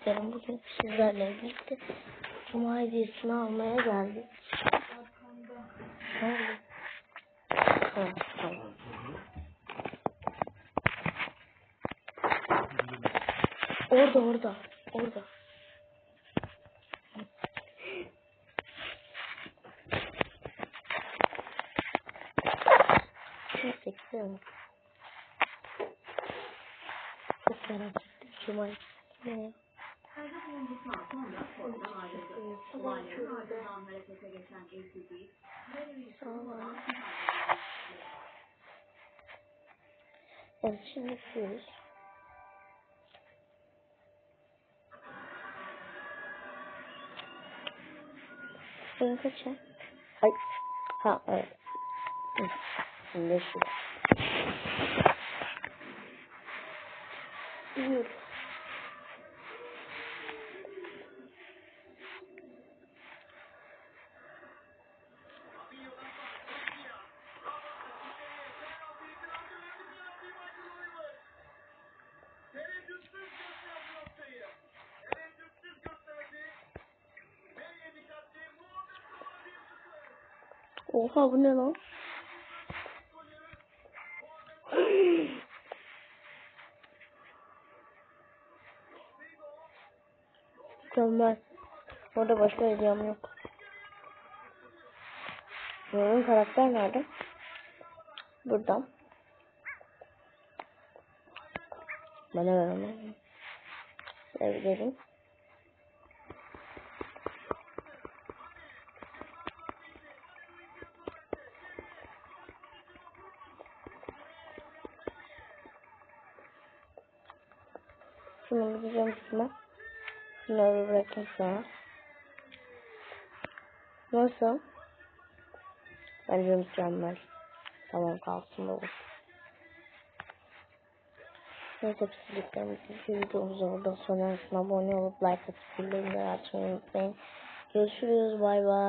arkadaşlarım bugün sizlerle birlikte Cuma hediyesini almaya geldik. Nerede? Ha, tamam. Orada orada. Orada. Neyse gidelim. Çok merak ettim. Cuma hediyesi ne ya? Tamam. Evet şimdi gidiyoruz. Şunu kaça? Ay. Ha evet. Şimdi şu. Gidiyoruz. Oha bu ne lan? Mükemmel. Orada başka hediyem yok. Benim karakter nerede? Buradan. Bana ver onu. Sevgilerim. Şunu bulacağım üstüme. Bunları bırakayım sana. Nasıl? Bence mükemmel. Tamam kalsın bu. Neyse videomuzu burada sona ersin. Abone olup like atıp bildirimleri açmayı unutmayın. Görüşürüz. Bay bay.